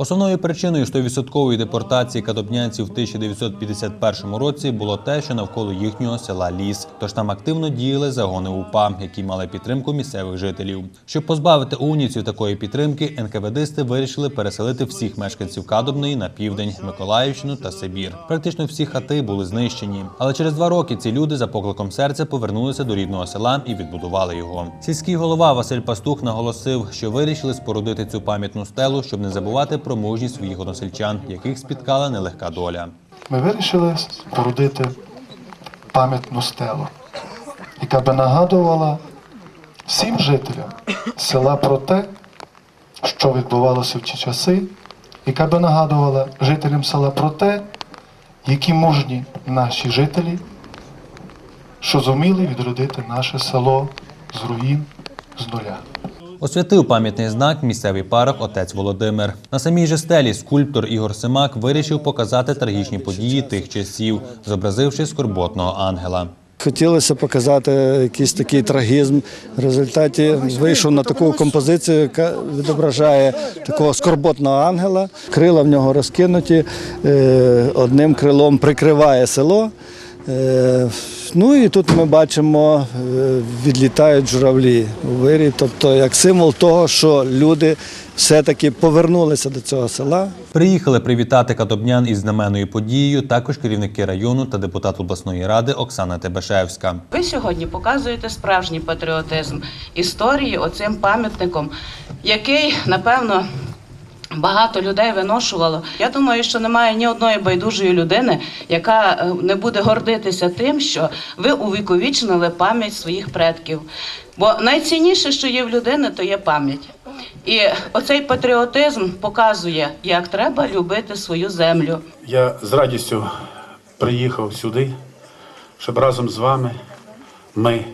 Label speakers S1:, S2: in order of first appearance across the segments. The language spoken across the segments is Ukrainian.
S1: Основною причиною 100% депортації кадобнянців в 1951 році було те, що навколо їхнього села ліс. Тож там активно діяли загони УПА, які мали підтримку місцевих жителів. Щоб позбавити уніцію такої підтримки, НКВДисти вирішили переселити всіх мешканців Кадобної на південь, Миколаївщину та Сибір. Практично всі хати були знищені. Але через два роки ці люди за покликом серця повернулися до рідного села і відбудували його. Сільський голова Василь Пастух наголосив, що вирішили спорудити цю пам'ятну стелу, щоб не забувати про мужність своїх односельчан, яких спіткала нелегка доля.
S2: Ми вирішили спорудити пам'ятну стелу, яка би нагадувала всім жителям села про те, що відбувалося в ті часи, яка би нагадувала жителям села про те, які мужні наші жителі, що зуміли відродити наше село з руїн, з нуля.
S1: Освятив пам'ятний знак місцевий парох отець Володимир. На самій же стелі скульптор Ігор Семак вирішив показати трагічні події тих часів, зобразивши скорботного ангела.
S3: Хотілося показати якийсь такий трагізм. В результаті вийшов на таку композицію, яка відображає такого скорботного ангела. Крила в нього розкинуті, е, одним крилом прикриває село. Е, Ну і тут ми бачимо, е, відлітають журавлі у вирі, тобто як символ того, що люди все-таки повернулися до цього села.
S1: Приїхали привітати катобнян із знаменною подією також керівники району та депутат обласної ради Оксана Тебешевська.
S4: Ви сьогодні показуєте справжній патріотизм історії оцим пам'ятником, який, напевно, багато людей виношувало. Я думаю, що немає ні одної байдужої людини, яка е, не буде гордитися тим, що ви увіковічнили пам'ять своїх предків. Бо найцінніше, що є в людини, то є пам'ять. І оцей патріотизм показує, як треба любити свою землю.
S5: Я з радістю приїхав сюди, щоб разом з вами ми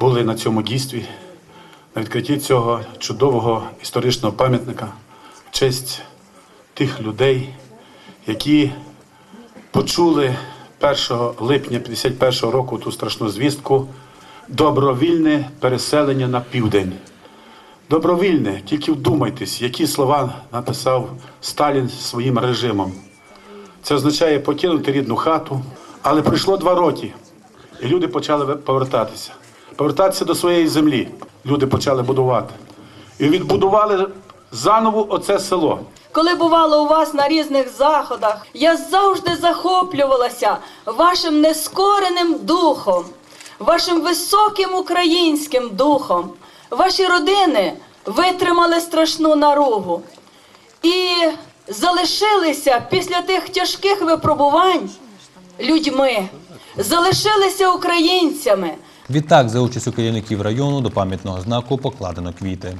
S5: були на цьому дійстві, на відкритті цього чудового історичного пам'ятника честь тих людей, які почули 1 липня 51 року ту страшну звістку добровільне переселення на південь. Добровільне, тільки вдумайтесь, які слова написав Сталін своїм режимом. Це означає покинути рідну хату. Але пройшло два роки, і люди почали повертатися. Повертатися до своєї землі. Люди почали будувати. І відбудували заново оце село.
S6: Коли бувало у вас на різних заходах, я завжди захоплювалася вашим нескореним духом, вашим високим українським духом. Ваші родини витримали страшну наругу і залишилися після тих тяжких випробувань людьми, залишилися українцями.
S1: Відтак, за участю керівників району до пам'ятного знаку покладено квіти.